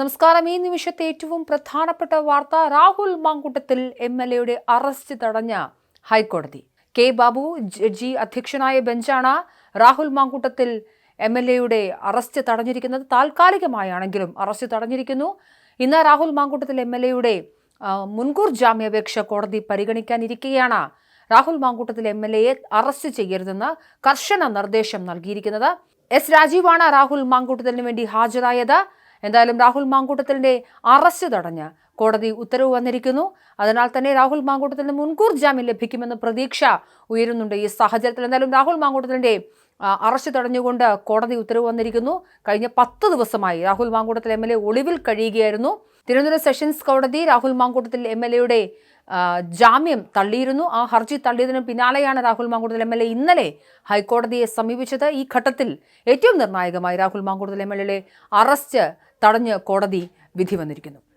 നമസ്കാരം. ഈ നിമിഷത്തെ ഏറ്റവും പ്രധാനപ്പെട്ട വാർത്ത രാഹുൽ മാങ്കൂട്ടത്തിൽ എം എൽ എയുടെ അറസ്റ്റ് തടഞ്ഞ ഹൈക്കോടതി. കെ ബാബു ജഡ്ജി അധ്യക്ഷനായ ബെഞ്ചാണ് രാഹുൽ മാങ്കൂട്ടത്തിൽ എം എൽ എയുടെ അറസ്റ്റ് തടഞ്ഞിരിക്കുന്നത്. താൽക്കാലികമായാണെങ്കിലും അറസ്റ്റ് തടഞ്ഞിരിക്കുന്നു. ഇന്ന് രാഹുൽ മാങ്കൂട്ടത്തിൽ എം എൽ എയുടെ മുൻകൂർ ജാമ്യാപേക്ഷ കോടതി പരിഗണിക്കാനിരിക്കെയാണ് രാഹുൽ മാങ്കൂട്ടത്തിൽ എം എൽ എയെ അറസ്റ്റ് ചെയ്യരുതെന്ന് കർശന നിർദ്ദേശം നൽകിയിരിക്കുന്നത്. എസ് രാജീവാണ് രാഹുൽ മാങ്കൂട്ടത്തിന് വേണ്ടി ഹാജരായത്. എന്തായാലും രാഹുൽ മാങ്കൂട്ടത്തിലിന്റെ അറസ്റ്റ് തടഞ്ഞ് കോടതി ഉത്തരവ് വന്നിരിക്കുന്നു. അതിനാൽ തന്നെ രാഹുൽ മാങ്കൂട്ടത്തിന് മുൻകൂർ ജാമ്യം ലഭിക്കുമെന്ന് പ്രതീക്ഷ ഉയരുന്നുണ്ട് ഈ സാഹചര്യത്തിൽ. എന്തായാലും രാഹുൽ മാങ്കൂട്ടത്തിന്റെ ആ, അറസ്റ്റ് തടഞ്ഞുകൊണ്ട് കോടതി ഉത്തരവ് വന്നിരിക്കുന്നു. കഴിഞ്ഞ പത്ത് ദിവസമായി Rahul Mamkootathil M L A ഒളിവിൽ കഴിയുകയായിരുന്നു. തിരുവനന്തപുരം സെഷൻസ് കോടതി രാഹുൽ മാങ്കൂട്ടത്തിൽ എം എൽ എയുടെ ജാമ്യം തള്ളിയിരുന്നു. ആ ഹർജി തള്ളിയതിന് പിന്നാലെയാണ് Rahul Mamkootathil M L A ഇന്നലെ ഹൈക്കോടതിയെ സമീപിച്ചത്. ഈ ഘട്ടത്തിൽ ഏറ്റവും നിർണായകമായി രാഹുൽ മാങ്കൂട്ടത്തിൽ എം എൽ എയുടെ അറസ്റ്റ് തടഞ്ഞ് കോടതി വിധി വന്നിരിക്കുന്നു.